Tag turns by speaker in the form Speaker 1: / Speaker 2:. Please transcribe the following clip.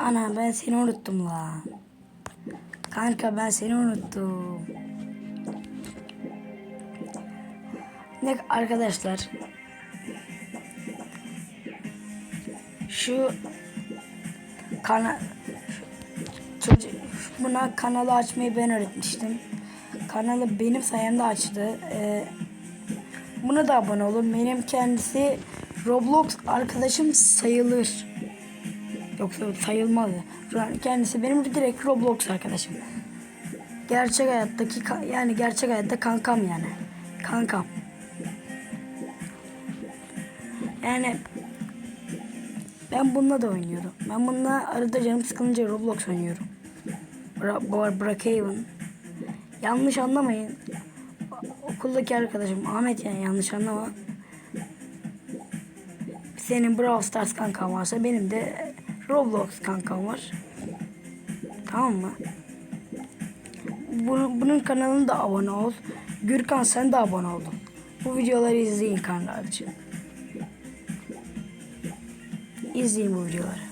Speaker 1: Ana ben seni unuttum lan. Kanka ben seni unuttum. Ne arkadaşlar. Şu kana çocuk buna kanalı açmayı ben öğretmiştim. Kanalı benim sayemde açtı. Ee, buna da abone olun. Benim kendisi Roblox arkadaşım sayılır. Yoksa sayılmaz. Kendisi benim direkt Roblox arkadaşım. Gerçek hayattaki yani gerçek hayatta kankam yani. Kankam. Yani ben bununla da oynuyorum. Ben bununla arada canım sıkılınca Roblox oynuyorum. Bra Bra Brookhaven. Yanlış anlamayın. Okuldaki arkadaşım Ahmet yani yanlış anlama. Senin Brawl Stars kankan varsa benim de Roblox kankam var. Tamam mı? Bunun, bunun kanalına da abone ol. Gürkan sen de abone oldun. Bu videoları izleyin kardeşim. İzleyin bu videoları.